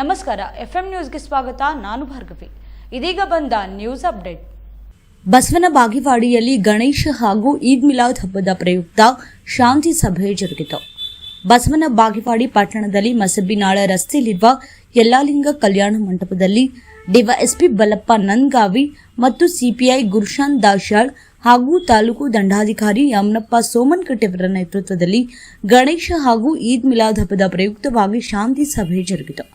ನಮಸ್ಕಾರ, ಎಫ್ಎಂ ನ್ಯೂಸ್ಗೆ ಸ್ವಾಗತ, ನಾನು ಭಾರ್ಗವಿ. ಇದೀಗ ಬಂದ ನ್ಯೂಸ್ ಅಪ್ಡೇಟ್. ಬಸವನ ಬಾಗಿವಾಡಿಯಲ್ಲಿ ಗಣೇಶ ಹಾಗೂ ಈದ್ ಮಿಲಾದ್ ಹಬ್ಬದ ಪ್ರಯುಕ್ತ ಶಾಂತಿ ಸಭೆ ಜರುಗಿತು. ಬಸವನ ಬಾಗಿವಾಡಿ ಪಟ್ಟಣದಲ್ಲಿ ಮಸಬಿನಾಳ ರಸ್ತೆಯಲ್ಲಿರುವ ಯಲ್ಲಾಲಿಂಗ ಕಲ್ಯಾಣ ಮಂಟಪದಲ್ಲಿ ಡಿವೈಎಸ್ಪಿ ಬಲ್ಲಪ್ಪ ನಂದ್ಗಾವಿ ಮತ್ತು ಸಿಪಿಐ ಗುರುಶಾಂತ್ ದಾಶಾಳ್ ಹಾಗೂ ತಾಲೂಕು ದಂಡಾಧಿಕಾರಿ ಯಮನಪ್ಪ ಸೋಮನ್ಕಟ್ಟೆಯವರ ನೇತೃತ್ವದಲ್ಲಿ ಗಣೇಶ ಹಾಗೂ ಈದ್ ಮಿಲಾದ್ ಹಬ್ಬದ ಪ್ರಯುಕ್ತವಾಗಿ ಶಾಂತಿ ಸಭೆ ಜರುಗಿತು.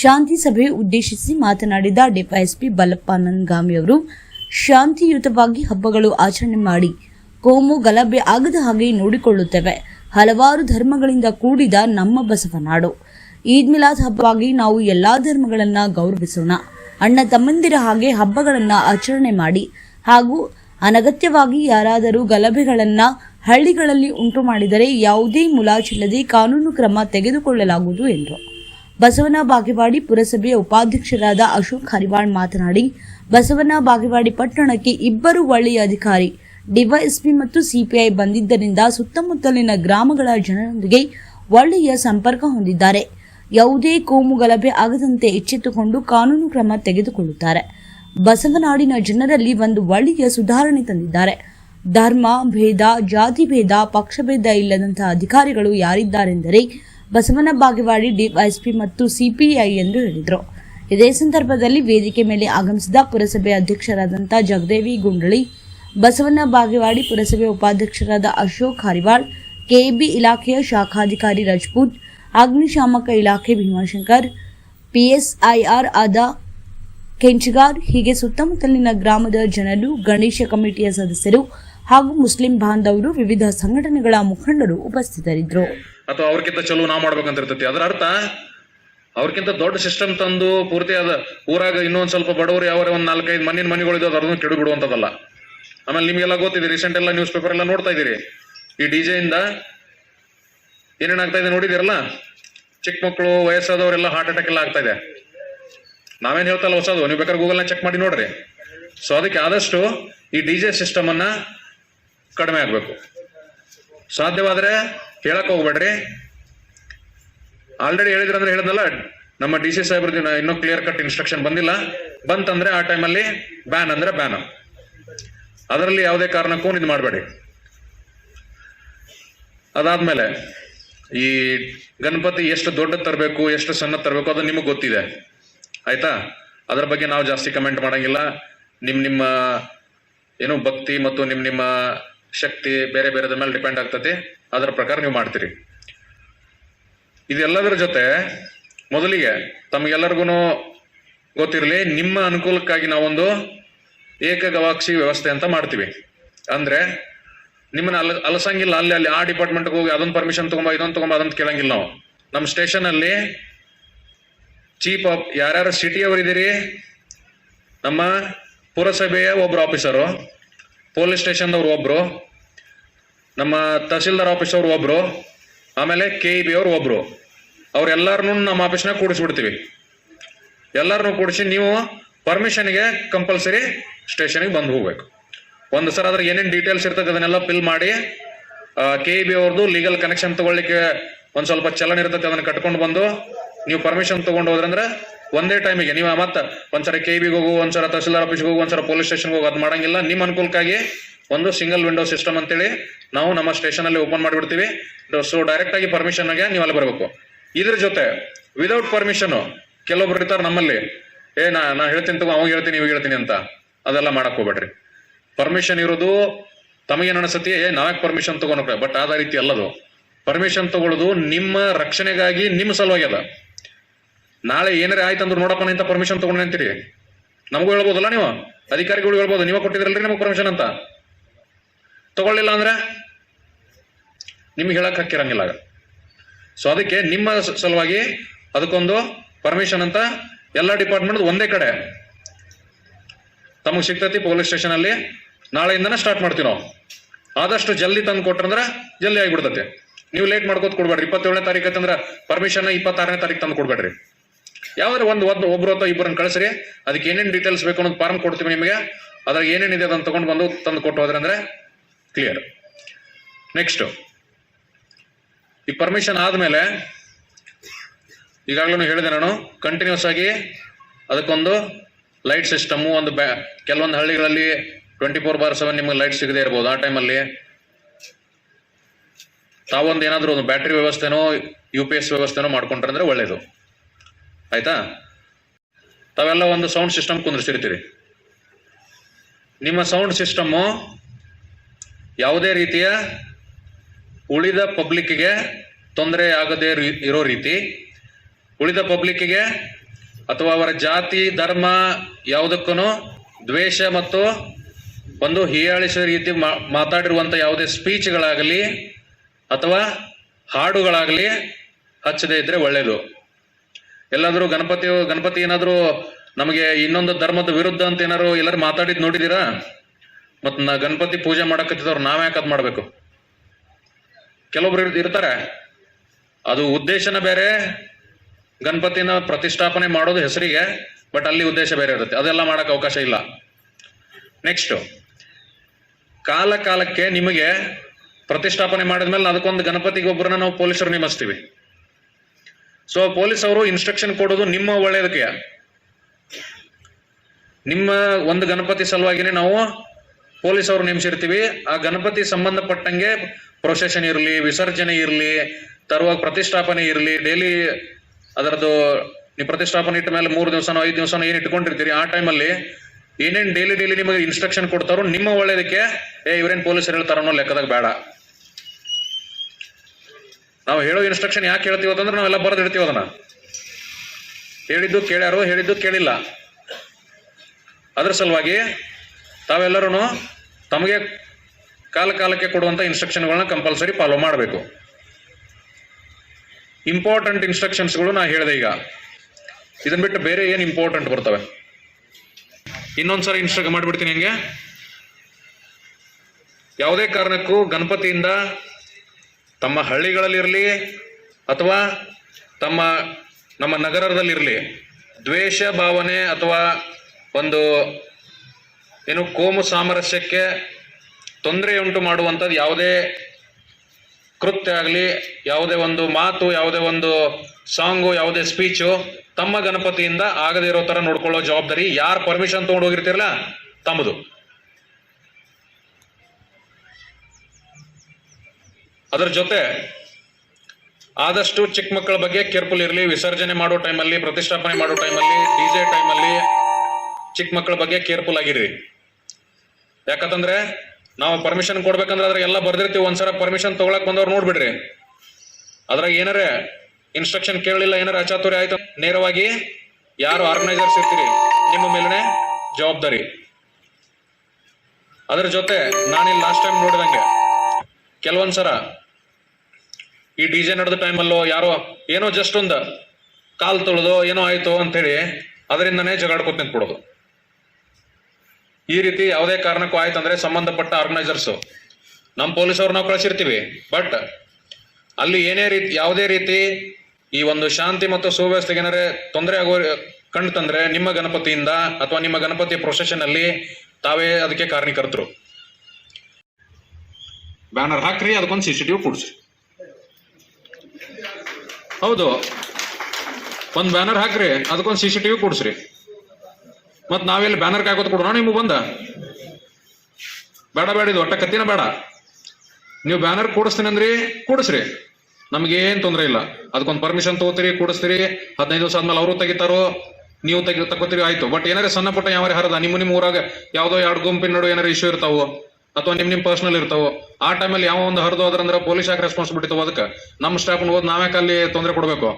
ಶಾಂತಿ ಸಭೆ ಉದ್ದೇಶಿಸಿ ಮಾತನಾಡಿದ ಡಿವೈಎಸ್ಪಿ ಬಲ್ಲಪ್ಪ ಗಾಮಿ ಅವರು, ಶಾಂತಿಯುತವಾಗಿ ಹಬ್ಬಗಳು ಆಚರಣೆ ಮಾಡಿ, ಕೋಮು ಗಲಭೆ ಆಗದ ಹಾಗೆ ನೋಡಿಕೊಳ್ಳುತ್ತೇವೆ. ಹಲವಾರು ಧರ್ಮಗಳಿಂದ ಕೂಡಿದ ನಮ್ಮ ಬಸವನಾಡು ಈದ್ ಮಿಲಾದ್ ಹಬ್ಬವಾಗಿ ನಾವು ಎಲ್ಲಾ ಧರ್ಮಗಳನ್ನ ಗೌರವಿಸೋಣ. ಅಣ್ಣ ತಮ್ಮಂದಿರ ಹಾಗೆ ಹಬ್ಬಗಳನ್ನ ಆಚರಣೆ ಮಾಡಿ. ಹಾಗೂ ಅನಗತ್ಯವಾಗಿ ಯಾರಾದರೂ ಗಲಭೆಗಳನ್ನ ಹಳ್ಳಿಗಳಲ್ಲಿ ಉಂಟು ಮಾಡಿದರೆ ಯಾವುದೇ ಮುಲಾಜಿಲ್ಲದೆ ಕಾನೂನು ಕ್ರಮ ತೆಗೆದುಕೊಳ್ಳಲಾಗುವುದು ಎಂದರು. ಬಸವನ ಬಾಗೇವಾಡಿ ಪುರಸಭೆಯ ಉಪಾಧ್ಯಕ್ಷರಾದ ಅಶೋಕ್ ಹರಿವಾಣ್ ಮಾತನಾಡಿ ಬಸವನ ಬಾಗೇವಾಡಿ ಪಟ್ಟಣಕ್ಕೆ ಇಬ್ಬರು ಒಳ್ಳೆಯ ಅಧಿಕಾರಿ, ಡಿವೈಎಸ್ಪಿ ಮತ್ತು ಸಿಪಿಐ ಬಂದಿದ್ದರಿಂದ ಸುತ್ತಮುತ್ತಲಿನ ಗ್ರಾಮಗಳ ಜನರೊಂದಿಗೆ ಒಳ್ಳೆಯ ಸಂಪರ್ಕ ಹೊಂದಿದ್ದಾರೆ. ಯಾವುದೇ ಕೋಮು ಗಲಭೆ ಆಗದಂತೆ ಎಚ್ಚೆತ್ತುಕೊಂಡು ಕಾನೂನು ಕ್ರಮ ತೆಗೆದುಕೊಳ್ಳುತ್ತಾರೆ. ಬಸವನಾಡಿನ ಜನರಲ್ಲಿ ಒಂದು ಒಳ್ಳೆಯ ಸುಧಾರಣೆ ತಂದಿದ್ದಾರೆ. ಧರ್ಮ, ಭೇದ, ಜಾತಿ ಭೇದ ಪಕ್ಷಭೇದ ಇಲ್ಲದಂತಹ ಅಧಿಕಾರಿಗಳು ಯಾರಿದ್ದಾರೆಂದರೆ ಬಸವನ ಬಾಗೇವಾಡಿ ಡಿವೈಎಸ್ಪಿ ಮತ್ತು ಸಿಪಿಐ ಎಂದು ಹೇಳಿದರು. ಇದೇ ಸಂದರ್ಭದಲ್ಲಿ ವೇದಿಕೆ ಮೇಲೆ ಆಗಮಿಸಿದ ಪುರಸಭೆ ಅಧ್ಯಕ್ಷರಾದಂಥ ಜಗದೇವಿ ಗುಂಡಳಿ ಬಸವನ ಬಾಗೇವಾಡಿ ಪುರಸಭೆ ಉಪಾಧ್ಯಕ್ಷರಾದ ಅಶೋಕ್ ಹರಿವಾಳ್ ಕೆಬಿ ಇಲಾಖೆಯ ಶಾಖಾಧಿಕಾರಿ ರಜಪೂತ್ ಅಗ್ನಿಶಾಮಕ ಇಲಾಖೆ ಭೀಮಾಶಂಕರ್, ಪಿಎಸ್ಐಆರ್ ಆದ ಕೆಂಚಗಾರ್, ಹೀಗೆ ಸುತ್ತಮುತ್ತಲಿನ ಗ್ರಾಮದ ಜನರು, ಗಣೇಶ ಕಮಿಟಿಯ ಸದಸ್ಯರು ಹಾಗೂ ಮುಸ್ಲಿಂ ಬಾಂಧವರು ವಿವಿಧ ಸಂಘಟನೆಗಳ ಮುಖಂಡರು ಉಪಸ್ಥಿತರಿದ್ದರು. ಅಥವಾ ಅವ್ರಕ್ಕಿಂತ ಚಲೋ ನಾ ಮಾಡ್ಬೇಕಂತ ಇರ್ತೈತಿ. ಅದ್ರ ಅರ್ಥ ಅವ್ರಕ್ಕಿಂತ ದೊಡ್ಡ ಸಿಸ್ಟಮ್ ತಂದು ಪೂರ್ತಿ ಅದ ಊರಾಗ ಇನ್ನೊಂದ್ ಸ್ವಲ್ಪ ಬಡವರು ಯಾವ ಒಂದ್ ನಾಲ್ಕೈದು ಮಣ್ಣಿನ ಮನೆಗಳಿದ್ದು ಅದನ್ನು ಕೆಡು ಬಿಡುವಂತದಲ್ಲ ಆಮೇಲೆ ನಿಮಗೆಲ್ಲ ಗೊತ್ತಿದೆ ರೀಸೆಂಟ್ ಎಲ್ಲ ನ್ಯೂಸ್ ಪೇಪರ್ ಎಲ್ಲ ನೋಡ್ತಾ ಇದೀರಿ ಈ ಡಿ ಇಂದ ಏನೇನಾಗ್ತಾ ಇದೆ ನೋಡಿದಿರಲ್ಲ ಚಿಕ್ಕ ಮಕ್ಕಳು ವಯಸ್ಸಾದವರೆಲ್ಲ ಹಾರ್ಟ್ ಅಟ್ಯಾಕ್ ಎಲ್ಲ ಆಗ್ತಾ ಇದೆ. ನಾವೇನ್ ಹೇಳ್ತಲ್ಲ ಹೊಸದು, ನೀವು ಬೇಕಾದ್ರೆ ಗೂಗಲ್ನ ಚೆಕ್ ಮಾಡಿ ನೋಡ್ರಿ. ಸೊ ಅದಕ್ಕೆ ಆದಷ್ಟು ಈ ಡಿಜೆ ಸಿಸ್ಟಮ್ ಅನ್ನ ಕಡಿಮೆ ಆಗ್ಬೇಕು. ಸಾಧ್ಯವಾದ್ರೆ ಹೇಳಕ್ ಹೋಗ್ಬೇಡ್ರಿ. ಆಲ್ರೆಡಿ ಹೇಳಿದ್ರಂದ್ರೆ ಹೇಳಿದ್ನಲ್ಲ, ನಮ್ಮ ಡಿ ಸಿ ಸಾಹೇಬ್ರದ್ದು ಇನ್ನ- ಕ್ಲಿಯರ್ ಕಟ್ ಇನ್ಸ್ಟ್ರಕ್ಷನ್ ಬಂದಿಲ್ಲ. ಬಂತಂದ್ರೆ ಆ ಟೈಮಲ್ಲಿ ಬ್ಯಾನ್ ಅಂದ್ರೆ ಬ್ಯಾನ್ ಅದರಲ್ಲಿ ಯಾವುದೇ ಕಾರಣಕ್ಕೂ ಇದು ಮಾಡಬೇಡಿ. ಅದಾದ್ಮೇಲೆ, ಈ ಗಣಪತಿ ಎಷ್ಟು ದೊಡ್ಡ ತರಬೇಕು, ಎಷ್ಟು ಸಣ್ಣ ತರಬೇಕು ಅದು ನಿಮಗೆ ಗೊತ್ತಿದೆ. ಆಯ್ತಾ? ಅದರ ಬಗ್ಗೆ ನಾವು ಜಾಸ್ತಿ ಕಮೆಂಟ್ ಮಾಡಂಗಿಲ್ಲ. ನಿಮ್ ನಿಮ್ಮ, ಏನು ಭಕ್ತಿ ಮತ್ತು ನಿಮ್ ನಿಮ್ಮ ಶಕ್ತಿ ಬೇರೆ ಬೇರೆದ್ರ ಮೇಲೆ ಡಿಪೆಂಡ್ ಆಗ್ತತಿ ಅದರ ಪ್ರಕಾರ ನೀವು ಮಾಡ್ತೀರಿ. ಇದೆಲ್ಲದರ ಜೊತೆ ಮೊದಲಿಗೆ ತಮಗೆಲ್ಲರಿಗೂ ಗೊತ್ತಿರಲಿ, ನಿಮ್ಮ ಅನುಕೂಲಕ್ಕಾಗಿ ನಾವೊಂದು ಏಕಗವಾಕ್ಷಿ ವ್ಯವಸ್ಥೆ ಅಂತ ಮಾಡ್ತೀವಿ. ಅಂದ್ರೆ ನಿಮ್ಮನ್ನ ಅಲ, ಅಲಸಂಗಿಲ್ಲ, ಅಲ್ಲಿ ಅಲ್ಲಿ ಆ ಡಿಪಾರ್ಟ್ಮೆಂಟ್ಗೆ ಹೋಗಿ ಅದೊಂದು ಪರ್ಮಿಷನ್ ತಗೊಂಬ, ಇದೊಂದು ತಗೊಂಬ ಅದಂತ ಕೇಳಂಗಿಲ್ಲ ನಾವು. ನಮ್ಮ ಸ್ಟೇಷನ್ ಅಲ್ಲಿ ಚೀಫ್ ಆಫ್ ಯಾರ್ಯಾರು ಸಿಟಿ ಅವರಿದ್ದೀರಿ, ನಮ್ಮ ಪುರಸಭೆಯ ಒಬ್ರು ಆಫೀಸರು ಪೊಲೀಸ್ ಸ್ಟೇಷನ್ದವ್ರು ಒಬ್ರು ನಮ್ಮ ತಹಸೀಲ್ದಾರ್ ಆಫೀಸ್ ಅವ್ರು ಒಬ್ರು, ಆಮೇಲೆ ಕೆ ಇ ಬಿ ಅವ್ರು ಒಬ್ರು. ಅವ್ರೆಲ್ಲಾರನು ನಮ್ಮ ಆಫೀಸ್ನಾಗ ಕೂಡಿಸ್ಬಿಡ್ತೀವಿ. ಎಲ್ಲರನ್ನೂ ಕೂಡಿಸಿ ನೀವು ಪರ್ಮಿಷನ್ಗೆ ಕಂಪಲ್ಸರಿ ಸ್ಟೇಷನ್ಗೆ ಬಂದು ಹೋಗ್ಬೇಕು. ಒಂದು ಸರ್ ಅದ್ರ ಏನೇನು ಡೀಟೇಲ್ಸ್ ಇರ್ತದೆ ಅದನ್ನೆಲ್ಲ ಫಿಲ್ ಮಾಡಿ ಕೆ ಇ ಬಿ ಅವ್ರದ್ದು ಲೀಗಲ್ ಕನೆಕ್ಷನ್ ತಗೊಳ್ಳಿಕ್ಕೆ ಒಂದು ಸ್ವಲ್ಪ ಚಲನ್ ಇರ್ತದೆ ಅದನ್ನ ಕಟ್ಕೊಂಡು ಬಂದು, ನೀವು ಪರ್ಮಿಷನ್ ತಗೊಂಡು ಹೋದ್ರಂದ್ರೆ ಒಂದೇ ಟೈಮಿಗೆ ನೀವು ಮತ್ತೆ ಒಂದ್ಸಲ ಕೆ ಬಿಗೆ ಹೋಗು ಒಂದ್ಸಲ ತಹಸೀಲ್ದಾರ್ ಆಫೀಸ್ಗೆ ಹೋಗು ಒಂದ್ಸಲ ಪೊಲೀಸ್ ಸ್ಟೇಷನ್ಗೆ ಹೋಗು, ಅದು ಮಾಡಂಗಿಲ್ಲ. ನಿಮ್ಮ ಅನುಕೂಲಕ್ಕಾಗಿ ಒಂದು ಸಿಂಗಲ್ ವಿಂಡೋ ಸಿಸ್ಟಮ್ ಅಂತೇಳಿ ನಾವು ನಮ್ಮ ಸ್ಟೇಷನ್ ಅಲ್ಲಿ ಓಪನ್ ಮಾಡಿಬಿಡ್ತೀವಿ. ಸೊ ಡೈರೆಕ್ಟ್ ಆಗಿ ಪರ್ಮಿಷನ್ ಆಗಿ ನೀವು ಅಲ್ಲಿ ಬರಬೇಕು. ಇದ್ರ ಜೊತೆ ವಿದೌಟ್ ಪರ್ಮಿಷನ್ ಕೆಲವೊಬ್ರು ಇರ್ತಾರೆ ನಮ್ಮಲ್ಲಿ. ಏ, ನಾ ನಾ ಹೇಳ್ತೀನಿ ತಗೋ, ಅವಾಗ ಹೇಳ್ತೀನಿ, ಇವಾಗ ಹೇಳ್ತೀನಿ ಅಂತ. ಅದೆಲ್ಲ ಮಾಡಕ್ ಹೋಗ್ಬೇಡ್ರಿ. ಪರ್ಮಿಷನ್ ಇರೋದು ತಮಗೇನು ಅನಿಸತಿ ಏ, ನಾವ್ಯಾಕೆ ಪರ್ಮಿಷನ್ ತಗೊಂಡ್ರೆ? ಬಟ್ ಅದ ರೀತಿ ಅಲ್ಲದು. ಪರ್ಮಿಷನ್ ತಗೊಳ್ಳೋದು ನಿಮ್ಮ ರಕ್ಷಣೆಗಾಗಿ ನಿಮ್ಮ ಸಲುವಾಗಿ ಅದ. ನಾಳೆ ಏನಾರ ಆಯ್ತು ಅಂದ್ರೆ ನೋಡಪ್ಪ ಇಂತ ಪರ್ಮಿಷನ್ ತಗೊಂಡ್ರಿ ಅಂತೀರಿ. ನಮಗೂ ಹೇಳ್ಬೋದಲ್ಲ ನೀವು? ಅಧಿಕಾರಿಗಳು ಹೇಳ್ಬೋದು, ನೀವೇ ಕೊಟ್ಟಿದ್ರಲ್ರಿ ನಮಗೆ ಪರ್ಮಿಷನ್ ಅಂತ. ತಗೊಳ್ಳಿಲ್ಲ ಅಂದ್ರೆ ನಿಮ್ಗೆ ಹೇಳಕ್ ಹಾಕಿರಂಗಿಲ್ಲ ಸೊ ಅದಕ್ಕೆ ನಿಮ್ಮ ಸಲುವಾಗಿ ಅದಕ್ಕೊಂದು ಪರ್ಮಿಷನ್ ಅಂತ ಎಲ್ಲ ಡಿಪಾರ್ಟ್ಮೆಂಟ್ ಒಂದೇ ಕಡೆ. ತಮಗೆ ಸಿಗ್ತೈತಿ ಪೊಲೀಸ್ ಸ್ಟೇಷನ್ ಅಲ್ಲಿ ನಾಳೆಯಿಂದನೇ ಸ್ಟಾರ್ಟ್ ಮಾಡ್ತೀವಿ ನಾವು. ಆದಷ್ಟು ಜಲ್ದಿ ತಂದು ಕೊಟ್ರಂದ್ರೆ ಜಲ್ದಿ ಆಗಿಬಿಡ್ತೈತಿ. ನೀವು ಲೇಟ್ ಮಾಡ್ಕೋತ ಕೊಡ್ಬೇಡ್ರಿ. ಇಪ್ಪತ್ತೇಳನೇ ತಾರೀಕು ಅಂತಂದ್ರ ಪರ್ಮಿಷನ್ ಇಪ್ಪತ್ತಾರನೇ ತಾರೀಕು ತಂದು ಕೊಡ್ಬೇಡ್ರಿ. ಯಾವ್ದಾರ ಒಂದು ಒಂದು ಒಬ್ರು ಅಥವಾ ಇಬ್ಬರನ್ನ ಕಳಿಸ್ರಿ. ಅದಕ್ಕೆ ಏನೇನು ಡೀಟೇಲ್ಸ್ ಬೇಕು ಅನ್ನೋದು ಫಾರ್ಮ್ ಕೊಡ್ತೀವಿ ನಿಮಗೆ. ಅದ್ರಾಗ ಏನೇನಿದೆ ಅದನ್ನು ತಗೊಂಡು ಬಂದು ತಂದು ಕೊಟ್ಟು ಹೋದ್ರೆ ಅಂದ್ರೆ ಕ್ಲಿಯರ್ ನೆಕ್ಸ್ಟ್ ಈ ಪರ್ಮಿಷನ್ ಆದ್ಮೇಲೆ ಈಗಾಗಲೂ ಹೇಳಿದೆ ನಾನು ಕಂಟಿನ್ಯೂಸ್ ಆಗಿ ಅದಕ್ಕೊಂದು ಲೈಟ್ ಸಿಸ್ಟಮು ಒಂದು ಬ್ಯಾ ಕೆಲವೊಂದು ಹಳ್ಳಿಗಳಲ್ಲಿ ಟ್ವೆಂಟಿ ಫೋರ್ ಬಾರ್ ಸೆವೆನ್ ನಿಮಗೆ ಲೈಟ್ ಸಿಗದೆ ಇರ್ಬೋದು ಆ ಟೈಮಲ್ಲಿ ತಾವೊಂದು ಏನಾದರೂ ಒಂದು ಬ್ಯಾಟ್ರಿ ವ್ಯವಸ್ಥೆನೋ ಯು ಪಿ ಎಸ್ ವ್ಯವಸ್ಥೆನೋ ಮಾಡ್ಕೊಂಡ್ರೆ ಅಂದ್ರೆ ಒಳ್ಳೇದು. ಆಯ್ತಾ? ತಾವೆಲ್ಲ ಒಂದು ಸೌಂಡ್ ಸಿಸ್ಟಮ್ ಕುಂದಿರ್ಸಿರ್ತೀರಿ ನಿಮ್ಮ ಸೌಂಡ್ ಸಿಸ್ಟಮ್ಮು ಯಾವುದೇ ರೀತಿಯ ಉಳಿದ ಪಬ್ಲಿಕ್ಗೆ ತೊಂದರೆ ಆಗದೇ ಇರೋ ರೀತಿ, ಉಳಿದ ಪಬ್ಲಿಕ್ಗೆ ಅಥವಾ ಅವರ ಜಾತಿ, ಧರ್ಮ ಯಾವುದಕ್ಕೂ ದ್ವೇಷ ಮತ್ತು ಒಂದು ಹೀಯಾಳಿಸುವ ರೀತಿ ಮಾತಾಡಿರುವಂಥ ಯಾವುದೇ ಸ್ಪೀಚ್ಗಳಾಗಲಿ ಅಥವಾ ಹಾಡುಗಳಾಗಲಿ ಹಚ್ಚದೇ ಇದ್ದರೆ ಒಳ್ಳೆಯದು ಎಲ್ಲಾದರೂ ಗಣಪತಿ ಗಣಪತಿ ಏನಾದರೂ ನಮಗೆ ಇನ್ನೊಂದು ಧರ್ಮದ ವಿರುದ್ಧ ಅಂತ ಏನಾದ್ರು ಎಲ್ಲರೂ ಮಾತಾಡಿದ್ ನೋಡಿದೀರಾ ಮತ್ ನಾ ಗಣಪತಿ ಪೂಜೆ ಮಾಡಕತ್ತಿದವ್ರು ನಾವ್ಯಾಕೆ ಅದು ಮಾಡಬೇಕು? ಕೆಲವೊಬ್ರು ಇರ್- ಇರ್ತಾರೆ. ಅದು ಉದ್ದೇಶನ ಬೇರೆ, ಗಣಪತಿನ ಪ್ರತಿಷ್ಠಾಪನೆ ಮಾಡೋದು ಹೆಸರಿಗೆ, ಬಟ್ ಅಲ್ಲಿ ಉದ್ದೇಶ ಬೇರೆ ಇರುತ್ತೆ. ಅದೆಲ್ಲ ಮಾಡಕ್ ಅವಕಾಶ ಇಲ್ಲ. ನೆಕ್ಸ್ಟ್ ಕಾಲ ಕಾಲಕ್ಕೆ ನಿಮಗೆ ಪ್ರತಿಷ್ಠಾಪನೆ ಮಾಡಿದ್ಮೇಲೆ ಅದಕ್ಕೊಂದು ಗಣಪತಿಗೊಬ್ಬರನ್ನ ನಾವು ಪೊಲೀಸರು ನೇಮಿಸ್ತೀವಿ. ಸೊ ಪೊಲೀಸ್ ಅವರು ಇನ್ಸ್ಟ್ರಕ್ಷನ್ ಕೊಡೋದು ನಿಮ್ಮ ಒಳ್ಳೆಯದಕ್ಕೆ ನಿಮ್ಮ ಒಂದು ಗಣಪತಿ ಸಲುವಾಗಿನೇ ನಾವು ಪೊಲೀಸ್ ಅವ್ರು ನೇಮಿಸಿರ್ತೀವಿ ಆ ಗಣಪತಿ ಸಂಬಂಧಪಟ್ಟಂಗೆ ಪ್ರೊಸೆಷನ್ ಇರಲಿ, ವಿಸರ್ಜನೆ ಇರಲಿ, ತರುವಾಗ ಪ್ರತಿಷ್ಠಾಪನೆ ಇರಲಿ, ಡೈಲಿ ಅದರದ್ದು ನೀವು ಪ್ರತಿಷ್ಠಾಪನೆ ಇಟ್ಟ ಮೇಲೆ ಮೂರು ದಿವಸನೋ, ಐದು ದಿವಸನೋ ಏನು ಇಟ್ಕೊಂಡಿರ್ತೀರಿ? ಆ ಟೈಮಲ್ಲಿ ಏನೇನು ಡೈಲಿ ಡೈಲಿ ನಿಮಗೆ ಇನ್ಸ್ಟ್ರಕ್ಷನ್ ಕೊಡ್ತಾರೋ ನಿಮ್ಮ ಒಳ್ಳೇದಕ್ಕೆ, ಏ, ಇವ್ರೇನ್ ಪೊಲೀಸರು ಹೇಳ್ತಾರ ಅನ್ನೋ ಲೆಕ್ಕದಾಗ ಬೇಡ. ನಾವು ಹೇಳೋ ಇನ್ಸ್ಟ್ರಕ್ಷನ್ ಯಾಕೆ ಹೇಳ್ತೀವಿ ಅಂತಂದ್ರೆ ನಾವೆಲ್ಲ ಬರೆದಿಡ್ತೀವಿ ಅದನ್ನ. ಹೇಳಿದ್ದು ಕೇಳ್ಯಾರು, ಹೇಳಿದ್ದು ಕೇಳಿಲ್ಲ. ಅದ್ರ ಸಲುವಾಗಿ ತಾವೆಲ್ಲರೂ ತಮಗೆ ಕಾಲ ಕಾಲಕ್ಕೆ ಕೊಡುವಂಥ ಇನ್ಸ್ಟ್ರಕ್ಷನ್ಗಳನ್ನ ಕಂಪಲ್ಸರಿ ಫಾಲೋ ಮಾಡಬೇಕು. ಇಂಪಾರ್ಟೆಂಟ್ ಇನ್ಸ್ಟ್ರಕ್ಷನ್ಸ್ಗಳು ನಾ ಹೇಳಿದೆ ಈಗ. ಇದನ್ನು ಬಿಟ್ಟು ಬೇರೆ ಏನು ಇಂಪಾರ್ಟೆಂಟ್ ಬರ್ತವೆ? ಇನ್ನೊಂದ್ಸರಿ ಇನ್ಸ್ಟ್ರಕ್ ಮಾಡಿಬಿಡ್ತೀನಿ ಹಂಗೆ? ಯಾವುದೇ ಕಾರಣಕ್ಕೂ ಗಣಪತಿಯಿಂದ ತಮ್ಮ ಹಳ್ಳಿಗಳಲ್ಲಿರಲಿ ಅಥವಾ ತಮ್ಮ ನಮ್ಮ ನಗರದಲ್ಲಿರಲಿ ದ್ವೇಷ ಭಾವನೆ ಅಥವಾ ಒಂದು ಏನು ಕೋಮು ಸಾಮರಸ್ಯಕ್ಕೆ ತೊಂದರೆ ಉಂಟು ಮಾಡುವಂಥದ್ದು ಯಾವುದೇ ಕೃತ್ಯ ಆಗಲಿ, ಯಾವುದೇ ಒಂದು ಮಾತು, ಯಾವುದೇ ಒಂದು ಸಾಂಗು, ಯಾವುದೇ ಸ್ಪೀಚು ತಮ್ಮ ಗಣಪತಿಯಿಂದ ಆಗದೇ ಇರೋ ಥರ ನೋಡ್ಕೊಳ್ಳೋ ಜವಾಬ್ದಾರಿ ಯಾರು ಪರ್ಮಿಷನ್ ತೊಗೊಂಡು ಹೋಗಿರ್ತಿರಲ್ಲ? ತಮ್ಮದು. ಅದರ ಜೊತೆ ಆದಷ್ಟು ಚಿಕ್ಕ ಮಕ್ಕಳ ಬಗ್ಗೆ ಕೇರ್ಫುಲ್ ಇರಲಿ, ವಿಸರ್ಜನೆ ಮಾಡೋ ಟೈಮಲ್ಲಿ, ಪ್ರತಿಷ್ಠಾಪನೆ ಮಾಡೋ ಟೈಮಲ್ಲಿ, ಡಿ ಜೆ ಟೈಮಲ್ಲಿ ಚಿಕ್ಕ ಮಕ್ಕಳ ಬಗ್ಗೆ ಕೇರ್ಫುಲ್ ಆಗಿರಿ ಯಾಕಂತಂದ್ರೆ ನಾವು ಪರ್ಮಿಷನ್ ಕೊಡ್ಬೇಕಂದ್ರೆ ಅದ್ರ ಎಲ್ಲ ಬರ್ದಿರ್ತೀವಿ. ಒಂದ್ಸಲ ಪರ್ಮಿಷನ್ ತಗೊಳಕ್ ಬಂದವ್ರು ನೋಡ್ಬಿಡ್ರಿ. ಅದ್ರಾಗ ಏನಾರೇ ಇನ್ಸ್ಟ್ರಕ್ಷನ್ ಕೇಳಲಿಲ್ಲ, ಏನಾರ ಅಚಾತುರಿ ಆಯ್ತು, ನೇರವಾಗಿ ಯಾರು ಆರ್ಗನೈಸರ್ಸ್ ಇರ್ತೀರಿ? ನಿಮ್ಮ ಮೇಲೆ ಜವಾಬ್ದಾರಿ. ಅದರ ಜೊತೆ ನಾನಿಲ್ಲಿ ಲಾಸ್ಟ್ ಟೈಮ್ ನೋಡಿದಂಗೆ ಕೆಲವೊಂದ್ಸರ ಈ ಡಿ ಜೆ ನಡೆದ ಟೈಮಲ್ಲೋ ಯಾರೋ ಏನೋ ಜಸ್ಟ್ ಒಂದು ಕಾಲ್ ತೊಳೆದು ಏನೋ ಆಯ್ತು ಅಂತೇಳಿ ಅದರಿಂದನೇ ಜಗಾಡ್ಕೊತ ನಿಂತ್ಬಿಡೋದು. ಈ ರೀತಿ ಯಾವುದೇ ಕಾರಣಕ್ಕೂ ಆಯ್ತಂದ್ರೆ ಸಂಬಂಧಪಟ್ಟ ಆರ್ಗನೈಸರ್ಸ್ ನಮ್ಮ ಪೊಲೀಸವ್ರು ನಾವು ಕಳಿಸಿರ್ತೀವಿ. ಬಟ್ ಅಲ್ಲಿ ಏನೇ ರೀತಿ, ಯಾವುದೇ ರೀತಿ ಈ ಒಂದು ಶಾಂತಿ ಮತ್ತು ಸುವ್ಯವಸ್ಥೆಗೆ ಏನಾರ ತೊಂದರೆ ಆಗೋ ಕಂಡು ತಂದ್ರೆ ನಿಮ್ಮ ಗಣಪತಿಯಿಂದ ಅಥವಾ ನಿಮ್ಮ ಗಣಪತಿ ಪ್ರೊಸೆಷನ್ ಅಲ್ಲಿ ತಾವೇ ಅದಕ್ಕೆ ಕಾರಣೀಕರ್ತರು. ಬ್ಯಾನರ್ ಹಾಕ್ರಿ, ಅದಕ್ಕೊಂದು ಸಿ ಸಿ ಟಿವಿ ಕೊಡ್ಸ್ರಿ ಹೌದು. ಒಂದು ಬ್ಯಾನರ್ ಹಾಕ್ರಿ, ಅದಕ್ಕೊಂದು ಸಿ ಸಿ ಟಿವಿ ಕೂಡ್ಸ್ರಿ. ಮತ್ ನಾವೆಲ್ಲಿ ಬ್ಯಾನರ್ ಕಾಯ್ಕೋತ ಕೊಡೋಣ ನಿಮ್ಗೆ ಬಂದ? ಬೇಡ ಬೇಡ, ಇದು ಒಟ್ಟ ಕತ್ತಿನ ಬೇಡ. ನೀವು ಬ್ಯಾನರ್ ಕೂಡಿಸ್ತೀನಿ ಅಂದ್ರಿ, ಕೂಡಿಸ್ರಿ. ನಮ್ಗೇನ್ ತೊಂದರೆ ಇಲ್ಲ. ಅದಕ್ಕೊಂದು ಪರ್ಮಿಷನ್ ತಗೋತೀರಿ, ಕೂಡಿಸ್ತೀರಿ. ಹದಿನೈದು ದಿವಸ ಆದ್ಮೇಲೆ ಅವರು ತೆಗಿತಾರೋ, ನೀವು ತೆಗಿ ತಗೋತೀರಿ ಆಯ್ತು. ಬಟ್ ಏನಾರ ಸಣ್ಣ ಪುಟ್ಟ ಯಾವ ಹರದ, ನಿಮ್ಮ ನಿಮ್ಮ ಊರಾಗ ಯಾವ್ದೋ ಎರಡು ಗುಂಪಿನ ನಡುವೆ ಏನಾರ ಇಶ್ಯೂ ಇರ್ತಾವೋ, ಅಥವಾ ನಿಮ್ ನಿಮ್ ಪರ್ಸನಲ್ ಇರ್ತಾವೋ, ಆ ಟೈಮಲ್ಲಿ ಯಾವ ಒಂದು ಹರಿದು ಅದ್ರಂದ್ರೆ ಪೊಲೀಸ್ ಯಾಕೆ ರೆಸ್ಪಾನ್ಸಿಬಿಲಿಟಿ ತಗೋ ಅದಕ್ಕೆ? ನಮ್ಮ ಸ್ಟಾಫ್ ಹೋದ್ ನಾವ್ಯಾಕೆ ಅಲ್ಲಿ ತೊಂದರೆ ಕೊಡ್ಬೇಕು?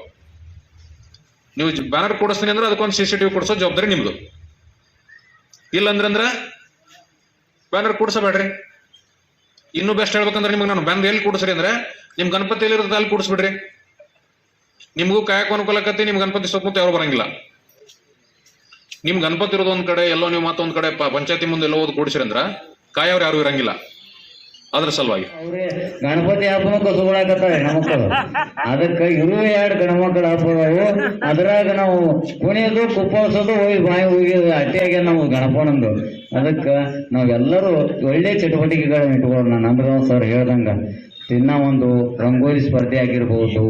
ನೀವು ಬ್ಯಾನರ್ ಕೊಡಿಸ್ತೀನಿ ಅಂದ್ರೆ ಅದಕ್ಕೊಂದು ಸಿ ಸಿ ಟಿವಿ ಕೊಡಿಸೋ ಜವಾಬ್ದಾರಿ ನಿಮ್ದು. ಇಲ್ಲ ಅಂದ್ರೆ ಬ್ಯಾನರ್ ಕೂಡಿಸಬೇಡ್ರಿ. ಇನ್ನೂ ಬೆಸ್ಟ್ ಹೇಳ್ಬೇಕಂದ್ರೆ ನಿಮ್ಗೆ ನಾನು ಬ್ಯಾನರ್ ಎಲ್ಲಿ ಕೂಡಿಸ್ರಿ ಅಂದ್ರೆ ನಿಮ್ ಗಣಪತಿ ಇರುತ್ತೆ ಅಲ್ಲಿ ಕೂಡಿಸ್ಬಿಡ್ರಿ. ನಿಮಗೂ ಕಾಯಕ ಅನುಕೂಲಕತ್ತಿ ನಿಮ್ ಗಣಪತಿ ಸುತ್ತಮುತ್ತ ಯಾರು ಬರಂಗಿಲ್ಲ. ನಿಮ್ ಗಣಪತಿ ಇರೋದು ಒಂದ್ ಕಡೆ, ಎಲ್ಲೋ ನೀವು ಮತ್ತೊಂದ್ ಕಡೆ ಪಂಚಾಯತಿ ಮುಂದೆ ಎಲ್ಲೋ ಹೋದ್ ಕೂಡಿಸ್ರಿ ಅಂದ್ರ ಕಾಯವ್ರು ಯಾರು ಇರಂಗಿಲ್ಲ. ಅದ್ರ ಸಲುವಾಗಿ. ಗಣಪತಿ ಹಬ್ಬನ ಕಸುಗಳಾಕತ್ತಾರೆ ಹೆಣ್ಮಕ್ಳು ಅದಕ್ಕ ಇರುವ ಎರಡು ಗಣಮಕ್ಕಳ ಹಬ್ಬ ಅದಾವು ಅದ್ರಾಗ ನಾವು ಕುಣಿಯೋದು ಕುಪ್ಪಳಿಸೋದು ಹೋಗಿ ಬಾಯಿ ಹೋಗಿಯೋದು ಅತಿಯಾಗಿ ನಾವು ಗಣಪನಂದು. ಅದಕ್ಕ ನಾವೆಲ್ಲರೂ ಒಳ್ಳೆ ಚಟುವಟಿಕೆಗಳನ್ನ ಇಟ್ಕೊಳ್ಳೋಣ. ನಂದ್ರ ಸರ್ ಹೇಳ್ದಂಗ ತಿನ್ನ ಒಂದು ರಂಗೋಲಿ ಸ್ಪರ್ಧೆ ಆಗಿರ್ಬೋದು.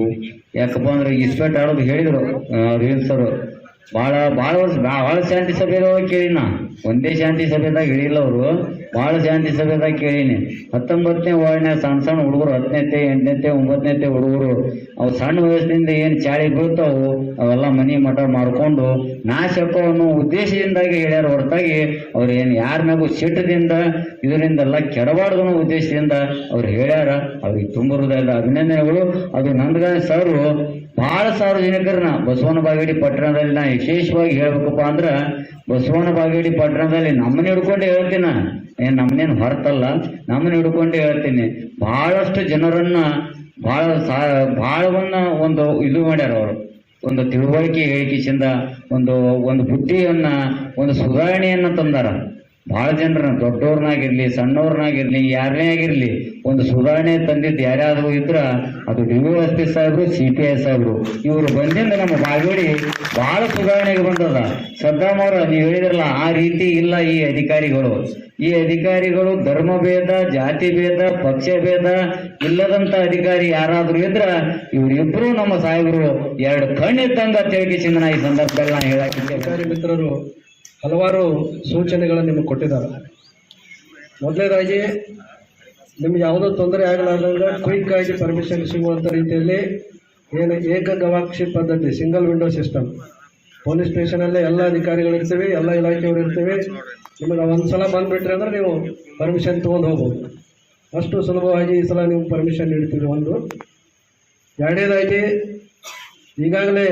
ಯಾಕಪ್ಪ ಅಂದ್ರೆ ಇಸ್ಪೆಟ್ ಆಡೋದು ಹೇಳಿದ್ರು ಅವರು ಭಾಳ ಭಾಳ ವರ್ಷ ಭಾಳ ಶಾಂತಿ ಸಭೆದಾಗ ಕೇಳಿನ ಒಂದೇ ಶಾಂತಿ ಸಭೆದಾಗ ಹೇಳಿಲ್ಲ ಅವರು. ಭಾಳ ಶಾಂತಿ ಸಭೆದಾಗ ಕೇಳೀನಿ. ಹತ್ತೊಂಬತ್ತನೇ ವಾರ್ಡ್ನ ಸಣ್ಣ ಸಣ್ಣ ಹುಡುಗರು, ಹತ್ತನೇತೆ, ಎಂಟನೇತೆ, ಒಂಬತ್ತನೇತೆ ಹುಡುಗರು, ಅವು ಸಣ್ಣ ವಯಸ್ಸಿನಿಂದ ಏನು ಚಾಳಿ ಬೀಳ್ತಾವು, ಅವೆಲ್ಲ ಮನಿ ಮಠ ಮಾಡಿಕೊಂಡು ನಾಶಪ್ಪ ಅನ್ನೋ ಉದ್ದೇಶದಿಂದಾಗಿ ಹೇಳ್ಯಾರ. ಹೊರತಾಗಿ ಅವ್ರು ಏನು ಯಾರ ಮ್ಯಾಗೂ ಸಿಟ್ಟದಿಂದ ಇದರಿಂದೆಲ್ಲ ಕೆಡಬಾರ್ದು ಅನ್ನೋ ಉದ್ದೇಶದಿಂದ ಅವ್ರು ಹೇಳ್ಯಾರ. ಅವ್ರಿಗೆ ತುಂಬ ಹೃದಯದ ಅಭಿನಂದನೆಗಳು. ಅದು ನಂದಗ ಸರ್ ಬಹಳ ಸಾರ್ವಜನಿಕರನ್ನ ಬಸವನ ಬಾಗೇಡಿ ಪಟ್ಟಣದಲ್ಲಿ ನಾ ವಿಶೇಷವಾಗಿ ಹೇಳ್ಬೇಕಪ್ಪ ಅಂದ್ರೆ ಬಸವನ ಬಾಗೇಡಿ ಪಟ್ಟಣದಲ್ಲಿ ನಮ್ಮನ್ನ ಹಿಡ್ಕೊಂಡು ಹೇಳ್ತೀನಿ. ಏನು ನಮ್ಮನೇನು ಹೊರತಲ್ಲ. ನಮ್ಮನ್ನ ಹಿಡ್ಕೊಂಡು ಹೇಳ್ತೀನಿ. ಬಹಳಷ್ಟು ಜನರನ್ನ ಬಹಳ ಸಾ, ಬಹಳವನ್ನ ಒಂದು ಇದು ಮಾಡ್ಯಾರ ಅವರು. ಒಂದು ತಿಳುವಳಿಕೆ ಹೇಳಿಕೆಸಿಂದ ಒಂದು ಒಂದು ಬುದ್ಧಿಯನ್ನ, ಒಂದು ಸುಧಾರಣೆಯನ್ನ ತಂದಾರ. ಬಹಳ ಜನರ ದೊಡ್ಡವ್ರನ್ನಾಗಿರ್ಲಿ, ಸಣ್ಣವ್ರನ್ನಾಗಿರ್ಲಿ, ಯಾರನ್ನೇ ಆಗಿರ್ಲಿ, ಒಂದು ಸುಧಾರಣೆ ತಂದಿದ್ದು ಯಾರ್ಯಾದ್ರು ಇದ್ರ ಅದು ಡಿ ಎಸ್ ಪಿ ಸಾಹೇಬ್ರು, ಸಿ ಪಿ ಐ ಸಾಹೇಬ್ರು. ಇವರು ಬಂದಿಂದ ನಮ್ಮ ಬಾಗೇಡಿ ಬಹಳ ಸುಧಾರಣೆಗೆ ಬಂದದ. ಸದ್ದಾಮ್ ಅವರ ನೀವು ಹೇಳಿದ್ರಲ್ಲ, ಆ ರೀತಿ ಇಲ್ಲ ಈ ಅಧಿಕಾರಿಗಳು. ಈ ಅಧಿಕಾರಿಗಳು ಧರ್ಮ ಭೇದ ಜಾತಿ ಭೇದ ಪಕ್ಷ ಭೇದ ಇಲ್ಲದಂತ ಅಧಿಕಾರಿ ಯಾರಾದ್ರೂ ಇದ್ರ ಇವರಿಬ್ರು ನಮ್ಮ ಸಾಹೇಬರು ಎರಡು ಕಣ್ಣಿದ್ದಂಗ ತಿಳ್ಕಿಸಿಂದ ಈ ಸಂದರ್ಭದಲ್ಲಿ ನಾನು ಹೇಳಕ್ಕೆ ಮಿತ್ರರು ಹಲವಾರು ಸೂಚನೆಗಳನ್ನು ನಿಮಗೆ ಕೊಟ್ಟಿದ್ದಾರೆ. ಮೊದಲನೇದಾಗಿ, ನಿಮ್ಗೆ ಯಾವುದೋ ತೊಂದರೆ ಆಗಲಾರ್ದಂಗೆ ಕ್ವಿಕ್ ಆಗಿ ಪರ್ಮಿಷನ್ ಸಿಗುವಂಥ ರೀತಿಯಲ್ಲಿ ಏನು ಏಕ ಗವಾಕ್ಷಿ ಪದ್ಧತಿ ಸಿಂಗಲ್ ವಿಂಡೋ ಸಿಸ್ಟಮ್ ಪೊಲೀಸ್ ಸ್ಟೇಷನಲ್ಲೇ ಎಲ್ಲ ಅಧಿಕಾರಿಗಳು ಇರ್ತೀವಿ, ಎಲ್ಲ ಇಲಾಖೆಯವರು ಇರ್ತೀವಿ. ನಿಮಗೆ ಒಂದು ಸಲ ಬಂದುಬಿಟ್ರಿ ಅಂದ್ರೆ ನೀವು ಪರ್ಮಿಷನ್ ತೊಗೊಂಡು ಹೋಗ್ಬೋದು. ಅಷ್ಟು ಸುಲಭವಾಗಿ ಈ ಸಲ ನೀವು ಪರ್ಮಿಷನ್ ನೀಡ್ತೀವಿ ಒಂದು. ಎರಡನೇದಾಗಿ, ಈಗಾಗಲೇ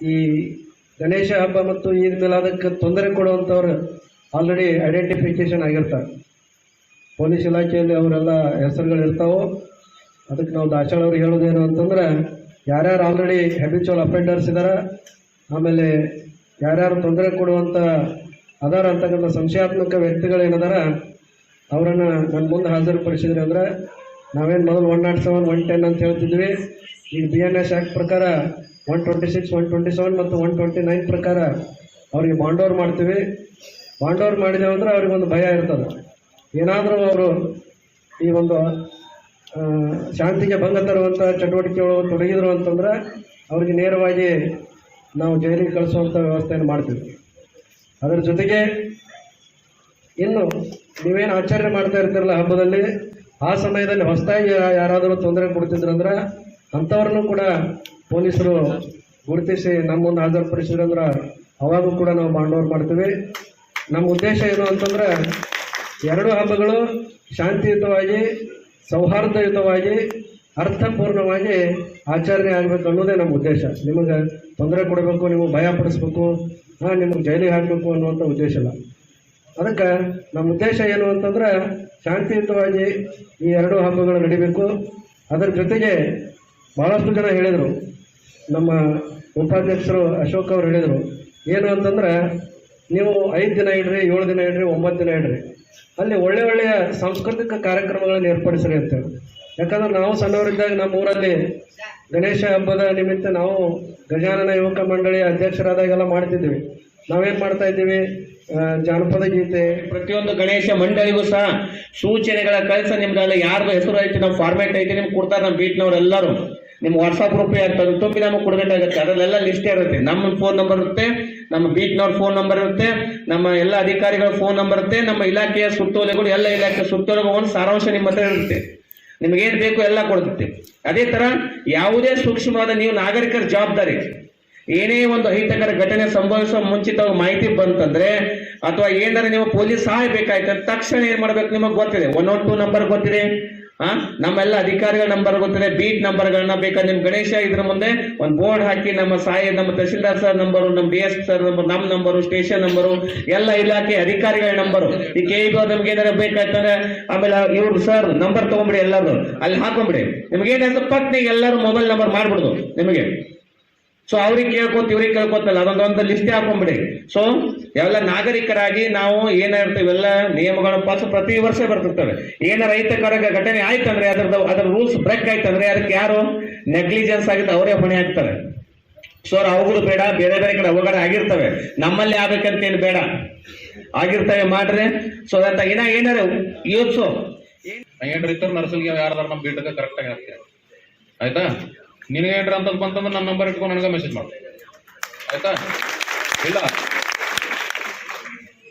ಈ ಗಣೇಶ ಹಬ್ಬ ಮತ್ತು ಈದ್ ಅದಕ್ಕೆ ತೊಂದರೆ ಕೊಡುವಂಥವ್ರು ಆಲ್ರೆಡಿ ಐಡೆಂಟಿಫಿಕೇಶನ್ ಆಗಿರ್ತಾರೆ. ಪೊಲೀಸ್ ಇಲಾಖೆಯಲ್ಲಿ ಅವರೆಲ್ಲ ಹೆಸರುಗಳು ಇರ್ತಾವೋ, ಅದಕ್ಕೆ ನಾವು ದಾಶಾಳ್ ಅವ್ರಿಗೆ ಹೇಳೋದೇನು ಅಂತಂದ್ರೆ, ಯಾರ್ಯಾರು ಆಲ್ರೆಡಿ ಹ್ಯಾಬಿಚುವಲ್ ಅಫೆಂಡರ್ಸ್ ಇದ್ದಾರೆ ಆಮೇಲೆ ಯಾರ್ಯಾರು ತೊಂದರೆ ಕೊಡುವಂಥ ಅದಾರ ಅಂತಕ್ಕಂಥ ಸಂಶಯಾತ್ಮಕ ವ್ಯಕ್ತಿಗಳೇನದಾರ, ಅವರನ್ನು ನನ್ನ ಮುಂದೆ ಹಾಜರುಪಡಿಸಿದ್ರಿ ಅಂದ್ರೆ ನಾವೇನು ಮೊದಲು one naught seven one ten ಅಂತ ಹೇಳ್ತಿದ್ವಿ. ಈಗ ಬಿ ಎನ್ ಎಸ್ ಆ್ಯಕ್ಟ್ ಪ್ರಕಾರ one twenty six one twenty seven ಮತ್ತು ಒನ್ ಟ್ವೆಂಟಿ ನೈನ್ ಪ್ರಕಾರ ಅವರಿಗೆ ಬಾಂಡ್ ಓವರ್ ಮಾಡ್ತೀವಿ. ಬಾಂಡ್ ಓವರ್ ಮಾಡಿದೆವು ಅಂದ್ರೆ ಅವ್ರಿಗೆ ಒಂದು ಭಯ ಇರ್ತದೆ. ಏನಾದರೂ ಅವರು ಈ ಒಂದು ಶಾಂತಿಗೆ ಭಂಗ ತರುವಂಥ ಚಟುವಟಿಕೆಗಳು ತೊಡಗಿದ್ರು ಅಂತಂದ್ರೆ ಅವ್ರಿಗೆ ನೇರವಾಗಿ ನಾವು ಜೈಲಿಗೆ ಕಳಿಸುವಂಥ ವ್ಯವಸ್ಥೆಯನ್ನು ಮಾಡ್ತೀವಿ. ಅದರ ಜೊತೆಗೆ ಇನ್ನು ನೀವೇನು ಆಚರಣೆ ಮಾಡ್ತಾ ಇರ್ತೀರಲ್ಲ ಹಬ್ಬದಲ್ಲಿ, ಆ ಸಮಯದಲ್ಲಿ ಹೊಸದಾಗಿ ಯಾರಾದರೂ ತೊಂದರೆ ಕೊಡ್ತಿದ್ರಂದ್ರೆ ಅಂಥವ್ರನ್ನೂ ಕೂಡ ಪೊಲೀಸರು ಗುರುತಿಸಿ ನಮ್ಮನ್ನು ಹಾಜರುಪಡಿಸಿದ್ರೆ ಅಂದ್ರೆ ಅವಾಗೂ ಕೂಡ ನಾವು ಬಾಂಡೋರ್ ಮಾಡ್ತೀವಿ. ನಮ್ಮ ಉದ್ದೇಶ ಏನು ಅಂತಂದ್ರೆ ಎರಡು ಹಬ್ಬಗಳು ಶಾಂತಿಯುತವಾಗಿ, ಸೌಹಾರ್ದಯುತವಾಗಿ, ಅರ್ಥಪೂರ್ಣವಾಗಿ ಆಚರಣೆ ಆಗಬೇಕು ಅನ್ನೋದೇ ನಮ್ಮ ಉದ್ದೇಶ. ನಿಮಗೆ ತೊಂದರೆ ಕೊಡಬೇಕು, ನಿಮಗೆ ಭಯ ಪಡಿಸ್ಬೇಕು ನಿಮಗೆ ಜೈಲಿಗೆ ಹಾಕಬೇಕು ಅನ್ನುವಂಥ ಉದ್ದೇಶ ಇಲ್ಲ ಅದಕ್ಕೆ ನಮ್ಮ ಉದ್ದೇಶ ಏನು ಅಂತಂದ್ರೆ ಶಾಂತಿಯುತವಾಗಿ ಈ ಎರಡು ಹಬ್ಬಗಳು ನಡಿಬೇಕು. ಅದರ ಜೊತೆಗೆ ಬಹಳಷ್ಟು ಜನ ಹೇಳಿದರು. ನಮ್ಮ ಉಪಾಧ್ಯಕ್ಷರು ಅಶೋಕ್ ಅವರು ಹೇಳಿದರು. ಏನು ಅಂತಂದ್ರೆ, ನೀವು ಐದು ದಿನ ಇಡ್ರಿ, ಏಳು ದಿನ ಇಡ್ರಿ, ಒಂಬತ್ತು ದಿನ ಇಡ್ರಿ. ಅಲ್ಲಿ ಒಳ್ಳೆ ಒಳ್ಳೆಯ ಸಾಂಸ್ಕೃತಿಕ ಕಾರ್ಯಕ್ರಮಗಳನ್ನು ಏರ್ಪಡಿಸ್ರಿ ಅಂತ ಯಾಕಂದ್ರೆ ನಾವು ಸಣ್ಣವರಿದ್ದಾಗ ನಮ್ಮ ಊರಲ್ಲಿ ಗಣೇಶ ಹಬ್ಬದ ನಿಮಿತ್ತ ನಾವು ಗಜಾನನ ಯುವಕ ಮಂಡಳಿ ಅಧ್ಯಕ್ಷರಾದಾಗೆಲ್ಲ ಮಾಡ್ತಿದ್ವಿ. ನಾವೇನು ಮಾಡ್ತಾ ಇದ್ದೀವಿ? ಜಾನಪದ ಗೀತೆ. ಪ್ರತಿಯೊಂದು ಗಣೇಶ ಮಂಡಳಿಗೂ ಸಹ ಸೂಚನೆಗಳ ಕಳಿಸ ನಿಮ್ಗೆಲ್ಲ ಯಾರ್ದು ಹೆಸರು ಐತಿ, ನಮ್ಮ ಫಾರ್ಮ್ಯಾಟ್ ಐತಿ, ನಿಮ್ಗೆ ಕೊಡ್ತಾರೆ ನಮ್ಮ ಬೀಟ್ನವ್ರು ಎಲ್ಲರೂ ನಿಮ್ಮ ವಾಟ್ಸಾಪ್ ಗ್ರೂಪ್ ಆಗ್ತದೆ ತುಂಬಿ ನಮಗೆ ಕೊಡಬೇಕಾಗುತ್ತೆ. ಅದರಲ್ಲೆಲ್ಲ ಲಿಸ್ಟ್ ಇರುತ್ತೆ. ನಮ್ಮ ಫೋನ್ ನಂಬರ್ ಇರುತ್ತೆ, ನಮ್ಮ ಬೀಟ್ನವ್ರ ಫೋನ್ ನಂಬರ್ ಇರುತ್ತೆ, ನಮ್ಮ ಎಲ್ಲ ಅಧಿಕಾರಿಗಳ ಫೋನ್ ನಂಬರ್ ಇರುತ್ತೆ, ನಮ್ಮ ಇಲಾಖೆಯ ಸುತ್ತೋಲೆಗಳು, ಎಲ್ಲ ಇಲಾಖೆ ಸುತ್ತೋಲೆಗಳು ಒಂದು ಸಾರಾಂಶ ನಿಮ್ಮ ಹತ್ರ ಇರುತ್ತೆ. ನಿಮ್ಗೇನ್ ಬೇಕು ಎಲ್ಲ ಕೊಡುತ್ತೆ. ಅದೇ ತರ ಯಾವುದೇ ಸೂಕ್ಷ್ಮವಾದ ನೀವು ನಾಗರಿಕರ ಜವಾಬ್ದಾರಿ, ಏನೇ ಒಂದು ಅಹಿತಕರ ಘಟನೆ ಸಂಭವಿಸುವ ಮುಂಚಿತವಾಗಿ ಮಾಹಿತಿ ಬಂತಂದ್ರೆ, ಅಥವಾ ಏನಾರ ನೀವು ಪೊಲೀಸ್ ಸಹಾಯ ಬೇಕಾಯ್ತು ತಕ್ಷಣ ಏನ್ ಮಾಡ್ಬೇಕು ನಿಮಗೆ ಗೊತ್ತಿದೆ? ಒನ್ ಒನ್ ಟೂ ನಂಬರ್ ಗೊತ್ತಿದೆ. ಆ ನಮ್ಮೆಲ್ಲ ಅಧಿಕಾರಿಗಳ ನಂಬರ್ ಗೊತ್ತಿದೆ, ಬೀಟ್ ನಂಬರ್ಗಳನ್ನ ಬೇಕಾದ್ರೆ ನಿಮ್ ಗಣೇಶ ಇದ್ರ ಮುಂದೆ ಒಂದು ಬೋರ್ಡ್ ಹಾಕಿ ನಮ್ಮ ಸಾಯಿ ನಮ್ಮ ತಹಸೀಲ್ದಾರ್ ಸರ್ ನಂಬರು, ನಮ್ಮ ಡಿ ಎಸ್ ಸರ್ ನಂಬರ್ ನಮ್ಮ ನಂಬರು, ಸ್ಟೇಷನ್ ನಂಬರು, ಎಲ್ಲ ಇಲಾಖೆ ಅಧಿಕಾರಿಗಳ ನಂಬರು. ಈ ಕೆ ಇ ನಮ್ಗೆ ಏನಾರ ಬೇಕಾಯ್ತಂದ್ರೆ ಆಮೇಲೆ ಇವ್ರು ಸರ್ ನಂಬರ್ ತಗೊಂಬಿಡಿ ಎಲ್ಲರೂ ಅಲ್ಲಿ ಹಾಕೊಂಬಿಡಿ. ನಿಮ್ಗೆ ಏನಾಯ್ತು ಪತ್ನಿ ಎಲ್ಲರೂ ಮೊಬೈಲ್ ನಂಬರ್ ಮಾಡ್ಬಿಡುದು ನಿಮಗೆ. ಸೊ ಅವ್ರಿಗೆ ಕೇಳ್ಕೊತ ಇವ್ರಿಗೆ ಕೇಳ್ಕೊತಲ್ಲ. ಅದೊಂದು ಒಂದು ಲಿಸ್ಟ್ ಹಾಕೊಂಡ್ಬಿಡಿ ಸೊ ಎಲ್ಲ ನಾಗರಿಕರಾಗಿ ನಾವು ಏನಿರ್ತೀವೆಲ್ಲ ನಿಯಮಗಳ ಪಾಲಿಸ ಪ್ರತಿ ವರ್ಷ ಬರ್ತಿರ್ತವೆ. ಏನ ರೈತಕರ ಘಟನೆ ಆಯ್ತಂದ್ರೆ ಅದ್ರದ್ದು, ಅದ್ರ ರೂಲ್ಸ್ ಬ್ರೇಕ್ ಆಯ್ತಂದ್ರೆ ಅದಕ್ಕೆ ಯಾರು ನೆಗ್ಲಿಜೆನ್ಸ್ ಆಗಿದ್ದು ಅವರೇ ಹೊಣೆ ಹಾಕ್ತಾರೆ. ಸೊ ಅವುಗಳು ಬೇಡ, ಬೇರೆ ಬೇರೆ ಕಡೆ ಅವಘಡ ಆಗಿರ್ತವೆ. ನಮ್ಮಲ್ಲಿ ಆಗ್ಬೇಕಂತ ಏನು ಬೇಡ. ಆಗಿರ್ತವೆ ಮಾಡ್ರಿ. ಸೊ ಅದಂತ ಏನ ಏನಾರ ಯೋಚಿಸೋ? ಏನ್ ರೈತರು ನರ್ಸಲ್ಗೆ ಯಾರು ನಮ್ಮ ಬೀಟಕ್ಕೆ ಕರೆಕ್ಟಾಗಿ ಹಾಕ್ತೀನಿ ಆಯ್ತಾ? ನಿನಗೆ ಏನ್ರ ಅಂತ ಬಂತಂದ್ರೆ ನನ್ನ ನಂಬರ್ ಇಟ್ಕೊಂಡು ನನಗೆ ಮೆಸೇಜ್ ಮಾಡಿ. ಆಯ್ತಾ? ಇಲ್ಲ.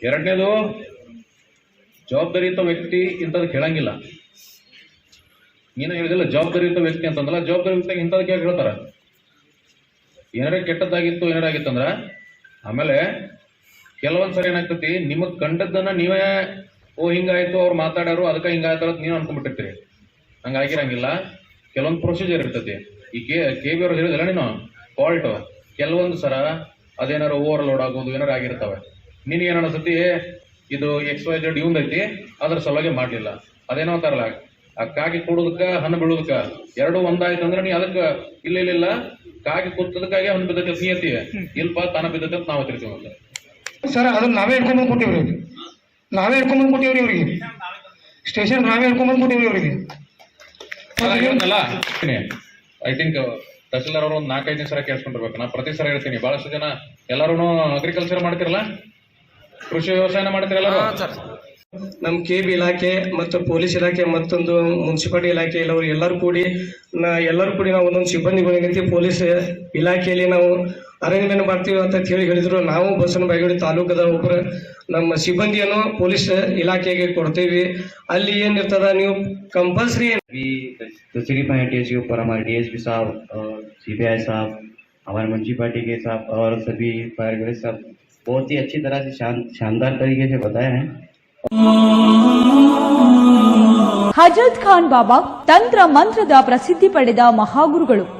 ಎರಡನೇದು, ಜವಾಬ್ದಾರಿಯುತ ವ್ಯಕ್ತಿ ಇಂಥದ್ದು ಕೇಳಂಗಿಲ್ಲ. ನೀನು ಹೇಳಿದಿಲ್ಲ ಜವಾಬ್ದಾರಿಯುತ ವ್ಯಕ್ತಿ ಅಂತಂದಲ್ಲ ಜವಾಬ್ದಾರಿ ವ್ಯಕ್ತಿ ಇಂಥದಕ್ಕೆ ಹೇಳ್ತಾರ. ಏನಾರೇ ಕೆಟ್ಟದ್ದಾಗಿತ್ತು ಏನಾರ ಆಗಿತ್ತಂದ್ರ ಆಮೇಲೆ ಕೆಲವೊಂದ್ಸರಿ ಏನಾಗ್ತತಿ, ನಿಮಗ್ ಕಂಡದ್ದನ್ನ ನೀವೇ, ಓ, ಹಿಂಗಾಯ್ತು, ಅವ್ರು ಮಾತಾಡ್ಯಾರು ಅದಕ್ಕೆ ಹಿಂಗಾಯ್ತಾರ ನೀವು ಅನ್ಕೊಂಡ್ಬಿಟ್ಟಿರ್ತೀರಿ. ಹಂಗಾಗಿರಂಗಿಲ್ಲ. ಕೆಲವೊಂದು ಪ್ರೊಸೀಜರ್ ಇರ್ತೈತಿ. ಈ ಕೆ ಕೆ ಬಿ ಅವ್ರು ಹೇಳಿದಲ್ಲ ನೀನು? ಫಾಲ್ಟ್ ಕೆಲವೊಂದು ಸರ ಅದೇನಾರು ಓವರ್ಲೋಡ್ ಆಗೋದು ಏನಾರು ಆಗಿರ್ತವೆ. ನಿನಗೆ ಏನ್ ಸತಿ ಇದು ಎಕ್ಸ್ ವೈ ಜೆಡ್ ಇವಂದೈತಿ ಅದ್ರ ಸಲುವಾಗಿ ಮಾಡಲಿಲ್ಲ. ಅದೇನೋ ಅಂತಾರಲ್ಲ ಆ ಕಾಗಿ ಕೂಡೋದಕ್ಕ ಹಣ್ಣು ಬೀಳೋದಕ್ಕ ಎರಡು ಒಂದಾಯ್ತು ಅಂದ್ರೆ ನೀ ಅದಕ್ಕೆ ಇಲ್ಲ ಇಲ್ಲ ಕಾಗಿ ಕೂತದಕ್ಕಾಗಿ ಹಣ್ಣು ಬಿದ್ದೈತೆ ನೀ ಇಲ್ಪ ತಾನ ಬಿದ್ದೈತೆ ಅಂತ ನಾವು ತಿರ್ತೀವಿ ಸರ್ ಅದನ್ನ ನಾವೇ ಇಟ್ಕೊಂಡ್ಬಂದು ಬಂದ್ ಕೊಟ್ಟಿವ್ರಿ ಅವ್ರಿಗೆ. ನಾವೇ ಹಿಡ್ಕೊಂಡ್ ಬಂದ್ ಕೊಟ್ಟಿವ್ರಿ ಅವ್ರಿಗೆ. ಸ್ಟೇಷನ್ ನಾವೇ ಹಿಡ್ಕೊಂಡ್ ಬಂದ್ ಕೊಟ್ಟಿವ್ರಿ ಅವ್ರಿಗೆ ಐ ಥಿಂಕ್ ತಹಸೀಲ್ದಾರ್ ಅವರು ಒಂದು ನಾಲ್ಕೈದು ಸಲ ಕೇಳಿಸ್ಕೊಂಡಿರ್ಬೇಕು. ನಾ ಪ್ರತಿ ಸಲ ಹೇಳ್ತೀನಿ ಬಹಳಷ್ಟು ಜನ ಎಲ್ಲರೂ ಅಗ್ರಿಕಲ್ಚರ್ ಮಾಡ್ತಿರಲ್ಲ? ಕೃಷಿ ವ್ಯವಸಾಯನ ಮಾಡ್ತಿರಲ್ಲ ನಮ್ಮ ಕೆ ಬಿ ಇಲಾಖೆ ಮತ್ತು ಪೊಲೀಸ್ ಇಲಾಖೆ ಮತ್ತೊಂದು ಮುನ್ಸಿಪಾಲ್ಟಿ ಇಲಾಖೆ ಇಲ್ಲವರು ಎಲ್ಲರೂ ಕೂಡಿ ನಾ ಎಲ್ಲರೂ ಕೂಡಿ ನಾವು ಒಂದೊಂದು ಸಿಬ್ಬಂದಿಗಳಿಗಂತೆ ಪೊಲೀಸ್ ಇಲಾಖೆಯಲ್ಲಿ ನಾವು ಅರೇಂಜ್ಮೆಂಟ್ ಮಾಡ್ತೀವಿ ಅಂತ ಹೇಳಿ ಹೇಳಿದ್ರು ನಾವು ಬಸವನ ಬಾಗೇವಾಡಿ ತಾಲೂಕದ ಒಬ್ಬರು ನಮ್ಮ ಸಿಬ್ಬಂದಿಯನ್ನು ಪೊಲೀಸ್ ಇಲಾಖೆಗೆ ಕೊಡ್ತೀವಿ ಅಲ್ಲಿ ಏನಿರ್ತದ ನೀವು ಕಂಪಲ್ಸರಿ अभी तहसीली पंचायत के ऊपर हमारे डीएसपी साहब सी पी आई साहब हमारे म्यूनसिपालिटी के साहब और सभी फायर ब्रिगेड साहब बहुत ही अच्छी तरह से शान, शानदार तरीके से बताए हैं ಹಜರತ್ ಖಾನ್ ಬಾಬಾ ತಂತ್ರ ಮಂತ್ರದ ಪ್ರಸಿದ್ಧಿ ಪಡೆದ ಮಹಾಗುರುಗಳು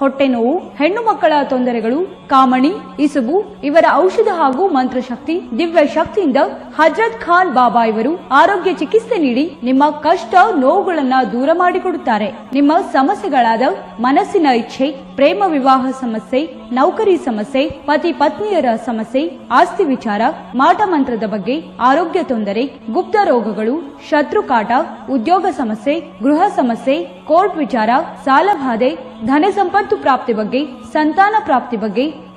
ಹೊಟ್ಟೆ ನೋವು ಹೆಣ್ಣು ಮಕ್ಕಳ ತೊಂದರೆಗಳು, ಕಾಮಣಿ, ಇಸುಬು, ಇವರ ಔಷಧ ಹಾಗೂ ಮಂತ್ರಶಕ್ತಿ ದಿವ್ಯ ಶಕ್ತಿಯಿಂದ ಹಜರತ್ ಖಾನ್ ಬಾಬಾ ಇವರು ಆರೋಗ್ಯ ಚಿಕಿತ್ಸೆ ನೀಡಿ ನಿಮ್ಮ ಕಷ್ಟ ನೋವುಗಳನ್ನ ದೂರ ಮಾಡಿಕೊಡುತ್ತಾರೆ. ನಿಮ್ಮ ಸಮಸ್ಯೆಗಳಾದ ಮನಸ್ಸಿನ ಇಚ್ಛೆ, ಪ್ರೇಮ ವಿವಾಹ ಸಮಸ್ಯೆ ನೌಕರಿ ಸಮಸ್ಯೆ, ಪತಿ ಪತ್ನಿಯರ ಸಮಸ್ಯೆ, ಆಸ್ತಿ ವಿಚಾರ, ಮಾಟ ಮಂತ್ರದ ಬಗ್ಗೆ ಆರೋಗ್ಯ ತೊಂದರೆ, ಗುಪ್ತ ರೋಗಗಳು ಶತ್ರುಕಾಟ ಉದ್ಯೋಗ ಸಮಸ್ಯೆ, ಗೃಹ ಸಮಸ್ಯೆ, ಕೋರ್ಟ್ ವಿಚಾರ ಸಾಲಬಾಧೆ ಧನ ಸಂಪತ್ತು ಪ್ರಾಪ್ತಿ ಬಗ್ಗೆ, ಸಂತಾನ ಪ್ರಾಪ್ತಿ ಬಗ್ಗೆ